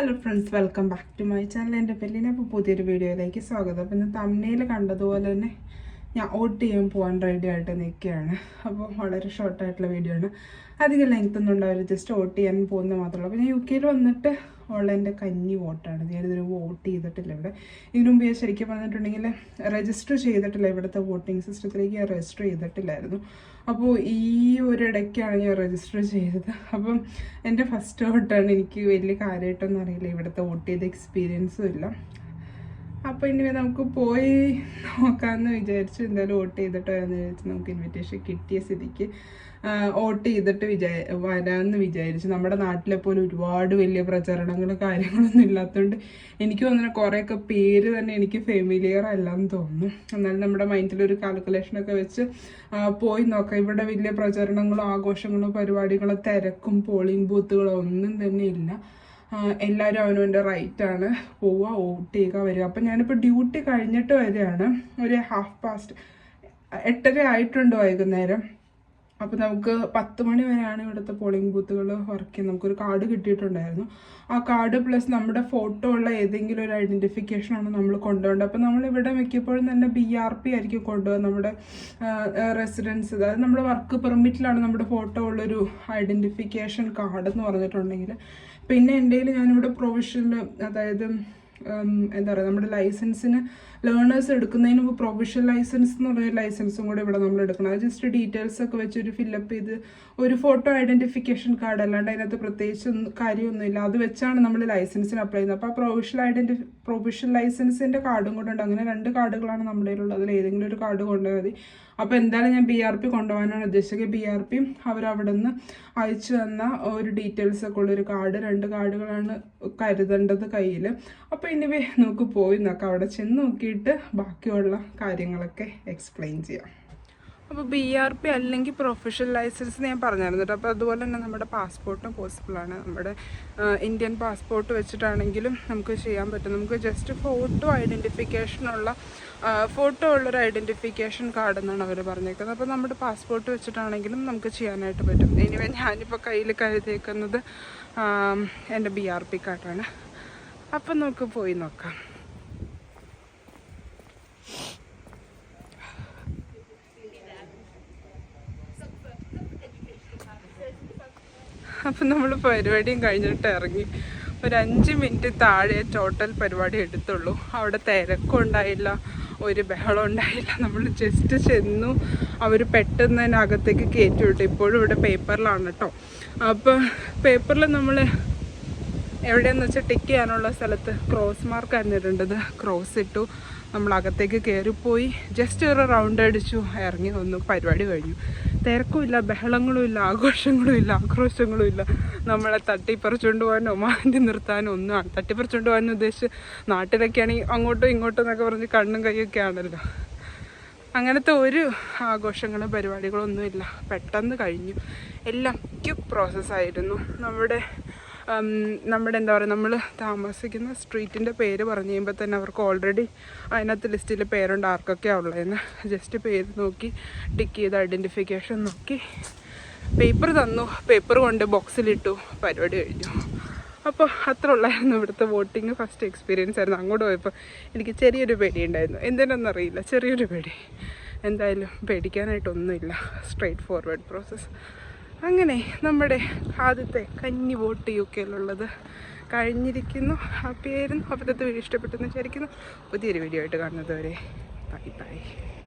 Hello friends welcome back to my channel എന്റെ പെല്ലിനെ അപ്പോൾ പുതിയൊരു വീഡിയോയിലേക്ക് സ്വാഗതം. അപ്പോൾ ഇന്ന് തമ്മനയിൽ കണ്ടതുപോലെ തന്നെ ഞാൻ ഓട്ട് ചെയ്യാൻ പോകാൻ റെഡി ആയിട്ട് നിൽക്കുകയാണ് അപ്പോൾ വളരെ ഷോർട്ടായിട്ടുള്ള വീഡിയോ ആണ്. അധികം ലെങ്ത് ഒന്നും ഉണ്ടാവില്ല. ജസ്റ്റ് വോട്ട് ചെയ്യാൻ പോകുന്നത് മാത്രമല്ല പിന്നെ യു കെയിൽ വന്നിട്ട് ഉള്ള എന്റെ കഞ്ഞി വോട്ടാണ് ഞാനിതൊരു വോട്ട് ചെയ്തിട്ടില്ല ഇവിടെ. ഇതിനു മുമ്പ് ഞാൻ ശരിക്കും പറഞ്ഞിട്ടുണ്ടെങ്കിൽ രജിസ്റ്റർ ചെയ്തിട്ടില്ല. ഇവിടുത്തെ വോട്ടിംഗ് സിസ്റ്റത്തിലേക്ക് ഞാൻ രജിസ്റ്റർ ചെയ്തിട്ടില്ലായിരുന്നു. അപ്പോൾ ഈ ഒരു ഇടയ്ക്കാണ് ഞാൻ രജിസ്റ്റർ ചെയ്തത്. അപ്പം എന്റെ ഫസ്റ്റ് വോട്ടാണ് എനിക്ക് വലിയ കാര്യമായിട്ടൊന്നും അറിയില്ല. ഇവിടുത്തെ വോട്ട് ചെയ്ത എക്സ്പീരിയൻസും ഇല്ല. അപ്പോൾ ഇനി നമുക്ക് പോയി നോക്കാമെന്ന് വിചാരിച്ചു എന്തായാലും വോട്ട് ചെയ്തിട്ട് വരാമെന്ന് വിചാരിച്ചു നമുക്ക് ഇൻവിറ്റേഷൻ കിട്ടിയ സ്ഥിതിക്ക് വോട്ട് ചെയ്തിട്ട് വിചാ വരാമെന്ന് വിചാരിച്ചു. നമ്മുടെ നാട്ടിലെ പോലെ ഒരുപാട് വലിയ പ്രചരണങ്ങളും കാര്യങ്ങളൊന്നും ഇല്ലാത്തതുകൊണ്ട് എനിക്ക് തോന്നുന്ന കുറേയൊക്കെ പേര് തന്നെ എനിക്ക് ഫെമിലിയർ അല്ലെന്ന് തോന്നുന്നു. എന്നാലും നമ്മുടെ മൈൻഡിലൊരു കാൽക്കുലേഷനൊക്കെ വെച്ച് പോയി നോക്കാം. ഇവിടെ വലിയ പ്രചരണങ്ങളോ ആഘോഷങ്ങളോ പരിപാടികളോ തിരക്കും പോളിംഗ് ബൂത്തുകളോ ഒന്നും തന്നെ ഇല്ല. എല്ലാവരും അവനവന്റെ റൈറ്റാണ്. പോവുക വോട്ട് ചെയ്യുക വരിക. അപ്പം ഞാനിപ്പോൾ ഡ്യൂട്ടി കഴിഞ്ഞിട്ട് വരികയാണ്. ഒരു ഹാഫ് പാസ്റ്റ് എട്ടര ആയിട്ടുണ്ട് വൈകുന്നേരം. അപ്പോൾ നമുക്ക് പത്ത് മണി വരെയാണ് ഇവിടുത്തെ പോളിംഗ് ബൂത്തുകൾ വർക്ക് ചെയ്യുന്നത്. നമുക്കൊരു കാർഡ് കിട്ടിയിട്ടുണ്ടായിരുന്നു. ആ കാർഡ് പ്ലസ് നമ്മുടെ ഫോട്ടോ ഉള്ള ഏതെങ്കിലും ഒരു ഐഡന്റിഫിക്കേഷനാണ് നമ്മൾ കൊണ്ടുപോകേണ്ടത് അപ്പോൾ നമ്മൾ ഇവിടെ മിക്കപ്പോഴും തന്നെ ബി ആർ പി ആയിരിക്കും കൊണ്ടുപോകുക നമ്മുടെ റെസിഡൻസ് അതായത് നമ്മുടെ വർക്ക് പെർമിറ്റിലാണ് നമ്മുടെ ഫോട്ടോ ഉള്ളൊരു ഐഡന്റിഫിക്കേഷൻ കാർഡ് എന്ന് പറഞ്ഞിട്ടുണ്ടെങ്കിൽ പിന്നെ എന്റെ ഞാനിവിടെ പ്രൊവിഷനിൽ അതായത് എന്താ പറയുക നമ്മുടെ ലൈസൻസിന് ലേണേഴ്സ് എടുക്കുന്നതിന് മുമ്പ് പ്രൊഫഷണൽ ലൈസൻസ് എന്ന് പറഞ്ഞ ലൈസൻസും കൂടെ ഇവിടെ നമ്മൾ എടുക്കണം. അത് ജസ്റ്റ് ഡീറ്റെയിൽസ് ഒക്കെ വെച്ച് ഒരു ഫില്ലപ്പ് ചെയ്ത് ഒരു ഫോട്ടോ ഐഡന്റിഫിക്കേഷൻ കാർഡ് അല്ലാണ്ട് അതിനകത്ത് പ്രത്യേകിച്ച് കാര്യമൊന്നുമില്ല. അത് വെച്ചാണ് നമ്മൾ ലൈസൻസിന് അപ്ലൈ ചെയ്യുന്നത്. അപ്പോൾ ആ പ്രൊഫഷണൽ ഐഡന്റി പ്രൊഫഷണൽ ലൈസൻസിന്റെ കാർഡും കൂടെ ഉണ്ട് അങ്ങനെ രണ്ട് കാർഡുകളാണ് നമ്മുടെ കയ്യിലുള്ളത്. അതിൽ ഏതെങ്കിലും ഒരു കാർഡ് കൊണ്ടുപോയാൽ മതി. അപ്പോൾ എന്തായാലും ഞാൻ ബി ആർ പി കൊണ്ടുപോകാനാണ് ഉദ്ദേശിച്ചത്. ബി ആർ പി അവരവിടെ നിന്ന് അയച്ചു തന്ന ഒരു ഡീറ്റെയിൽസ് ഒക്കെ ഉള്ളൊരു കാർഡ് രണ്ട് കാർഡുകളാണ് കരുതേണ്ടത് കയ്യിൽ അപ്പോൾ ഇനി വേ നമുക്ക് പോയി നോക്കാം. അവിടെ ചെന്ന് നോക്കിയിട്ട് ബാക്കിയുള്ള കാര്യങ്ങളൊക്കെ എക്സ്പ്ലെയിൻ ചെയ്യാം. അപ്പോൾ ബി ആർ പി അല്ലെങ്കിൽ പ്രൊഫഷണൽ ലൈസൻസ് ഞാൻ പറഞ്ഞായിരുന്നു കേട്ടോ. അപ്പോൾ അതുപോലെ തന്നെ നമ്മുടെ പാസ്പോർട്ടും പോസിബിളാണ് നമ്മുടെ ഇന്ത്യൻ പാസ്പോർട്ട് വെച്ചിട്ടാണെങ്കിലും നമുക്ക് ചെയ്യാൻ പറ്റും. നമുക്ക് ജസ്റ്റ് ഫോട്ടോ ഐഡന്റിഫിക്കേഷനുള്ള ഫോട്ടോ ഉള്ളൊരു ഐഡന്റിഫിക്കേഷൻ കാർഡ് എന്നാണ് അവർ പറഞ്ഞേക്കുന്നത്. അപ്പോൾ നമ്മുടെ പാസ്പോർട്ട് വെച്ചിട്ടാണെങ്കിലും നമുക്ക് ചെയ്യാനായിട്ട് പറ്റും. എനിവേ ഞാനിപ്പോൾ കയ്യിൽ കരുതിയേക്കുന്നത് എന്റെ ബി ആർ പി കാർഡാണ് അപ്പം നമുക്ക് പോയി നോക്കാം അപ്പം നമ്മൾ പരിപാടിയും കഴിഞ്ഞിട്ട് ഇറങ്ങി. ഒരു അഞ്ച് മിനിറ്റ് താഴെ ടോട്ടൽ പരിപാടി എടുത്തുള്ളൂ. അവിടെ തിരക്കും ഉണ്ടായില്ല ഒരു ബഹളം ഉണ്ടായില്ല നമ്മൾ ജസ്റ്റ് ചെന്നു. അവർ പെട്ടെന്ന് തന്നെ അകത്തേക്ക് കയറ്റി വിട്ടു. ഇപ്പോഴും ഇവിടെ പേപ്പറിലാണ് കേട്ടോ അപ്പോൾ പേപ്പറിൽ നമ്മൾ എവിടെയെന്ന് വെച്ചാൽ ടിക്ക് ചെയ്യാനുള്ള സ്ഥലത്ത് ക്രോസ് മാർക്കായിരുന്നു ഇടേണ്ടത് ക്രോസ് ഇട്ടു. നമ്മൾ അകത്തേക്ക് കയറിപ്പോയി ജസ്റ്റ് ഒരു റൗണ്ട് അടിച്ചു. ഇറങ്ങി വന്നു. പരിപാടി കഴിഞ്ഞു. തിരക്കുമില്ല. ബഹളങ്ങളും ഇല്ല. ആഘോഷങ്ങളും ഇല്ല. ആക്രോശങ്ങളും ഇല്ല. നമ്മളെ തട്ടിപ്പറിച്ചുകൊണ്ട് പോകാനോ മാറ്റി നിർത്താനോ ഒന്നും തട്ടിപ്പറിച്ചുകൊണ്ട് പോകാനും ഉദ്ദേശിച്ച് നാട്ടിലൊക്കെയാണെങ്കിൽ അങ്ങോട്ടും ഇങ്ങോട്ടും എന്നൊക്കെ പറഞ്ഞ് കണ്ണും കൈയൊക്കെ ആണല്ലോ. അങ്ങനത്തെ ഒരു ആഘോഷങ്ങളും പരിപാടികളൊന്നുമില്ല പെട്ടെന്ന് കഴിഞ്ഞു. എല്ലാം ക്യുക്ക് പ്രോസസ്സായിരുന്നു നമ്മുടെ നമ്മുടെ എന്താ പറയുക നമ്മൾ താമസിക്കുന്ന സ്ട്രീറ്റിന്റെ പേര് പറഞ്ഞു കഴിയുമ്പോൾ തന്നെ അവർക്ക് ഓൾറെഡി അതിനകത്ത് ലിസ്റ്റിൽ പേരുണ്ട്. ആർക്കൊക്കെയാണ് ഉള്ളതെന്ന് ജസ്റ്റ് പേര് നോക്കി ടിക്ക് ചെയ്ത് ഐഡന്റിഫിക്കേഷൻ നോക്കി. പേപ്പർ തന്നു. പേപ്പർ കൊണ്ട് ബോക്സിലിട്ടു പരിപാടി കഴിഞ്ഞു. അപ്പോൾ അത്ര ഉള്ളായിരുന്നു ഇവിടുത്തെ വോട്ടിങ് ഫസ്റ്റ് എക്സ്പീരിയൻസ് ആയിരുന്നു. അങ്ങോട്ട് പോയപ്പോൾ എനിക്ക് ചെറിയൊരു പേടി ഉണ്ടായിരുന്നു എന്തിനെന്നറിയില്ല ചെറിയൊരു പേടി. എന്തായാലും പേടിക്കാനായിട്ടൊന്നുമില്ല. സ്ട്രെയിറ്റ് ഫോർവേഡ് പ്രോസസ്സ് അങ്ങനെ നമ്മുടെ ആദ്യത്തെ കഞ്ഞി ബോട്ട് യു കെയിലുള്ളത് കഴിഞ്ഞിരിക്കുന്നു. ഹാപ്പി ആയിരുന്നു. അപ്പോഴത്തെ വീഡിയോ ഇഷ്ടപ്പെട്ടെന്ന് വിചാരിക്കുന്നു. പുതിയൊരു വീഡിയോ ആയിട്ട് കാണുന്നത് വരെ ബൈ ബൈ